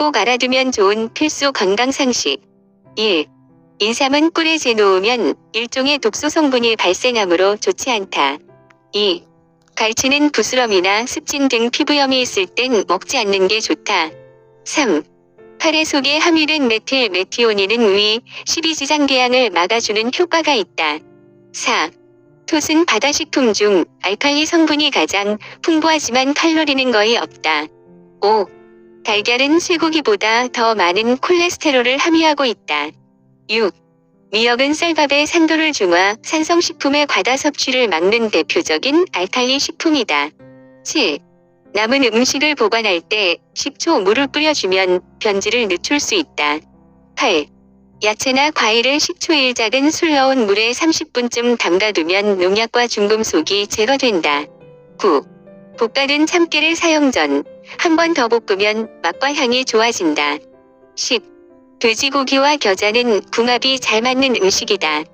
꼭 알아두면 좋은 필수 건강 상식. 1. 인삼은 꿀에 재놓으면 일종의 독소 성분이 발생하므로 좋지 않다. 2. 갈치는 부스럼이나 습진 등 피부염이 있을 땐 먹지 않는 게 좋다. 3. 파래 속에 함유된 메틸 메티오닌은 위, 십이지장궤양을 막아주는 효과가 있다. 4. 톳은 바다식품 중 알칼리 성분이 가장 풍부하지만 칼로리는 거의 없다. 5. 달걀은 쇠고기보다 더 많은 콜레스테롤을 함유하고 있다. 6. 미역은 쌀밥의 산도를 중화, 산성식품의 과다 섭취를 막는 대표적인 알칼리 식품이다. 7. 남은 음식을 보관할 때 식초 물을 뿌려주면 변질을 늦출 수 있다. 8. 야채나 과일을 식초일 작은 술 넣은 물에 30분쯤 담가두면 농약과 중금속이 제거된다. 9. 볶아둔 참깨를 사용 전 한 번 더 볶으면 맛과 향이 좋아진다. 10. 돼지고기와 겨자는 궁합이 잘 맞는 음식이다.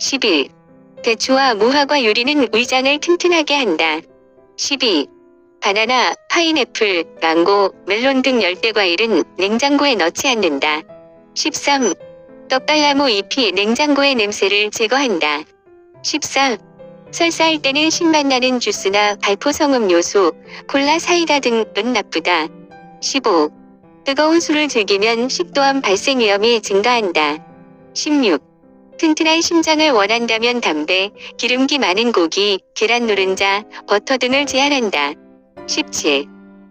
11. 대추와 무화과 유리는 위장을 튼튼하게 한다. 12. 바나나, 파인애플, 망고, 멜론 등 열대과일은 냉장고에 넣지 않는다. 13. 떡갈나무 잎이 냉장고의 냄새를 제거한다. 14. 설사할 때는 신맛 나는 주스나 발포성 음료수, 콜라 사이다 등은 나쁘다. 15. 뜨거운 술을 즐기면 식도암 발생 위험이 증가한다. 16. 튼튼한 심장을 원한다면 담배, 기름기 많은 고기, 계란 노른자, 버터 등을 제한한다. 17.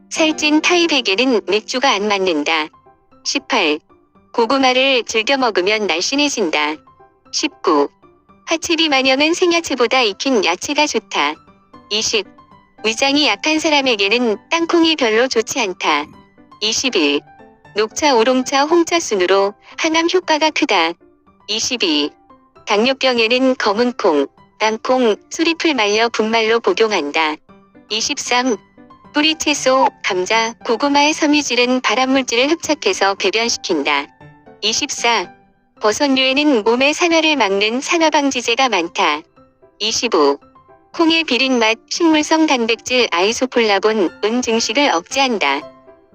살찐 타입에게는 맥주가 안 맞는다. 18. 고구마를 즐겨 먹으면 날씬해진다. 19. 하체 비만염은 생야채보다 익힌 야채가 좋다. 20. 위장이 약한 사람에게는 땅콩이 별로 좋지 않다. 21. 녹차, 우롱차, 홍차 순으로 항암 효과가 크다. 22. 당뇨병에는 검은콩, 땅콩, 수리풀 말려 분말로 복용한다. 23. 뿌리 채소, 감자, 고구마의 섬유질은 발암물질을 흡착해서 배변시킨다. 24. 버섯류에는 몸의 산화를 막는 산화방지제가 많다. 25. 콩의 비린 맛, 식물성 단백질 아이소폴라본, 은 증식을 억제한다.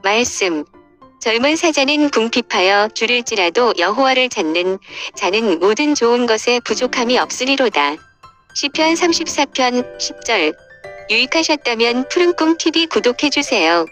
말씀. 젊은 사자는 궁핍하여 줄일지라도 여호와를 찾는 자는 모든 좋은 것에 부족함이 없으리로다. 시편 34편 10절. 유익하셨다면 푸른꿈 TV 구독해주세요.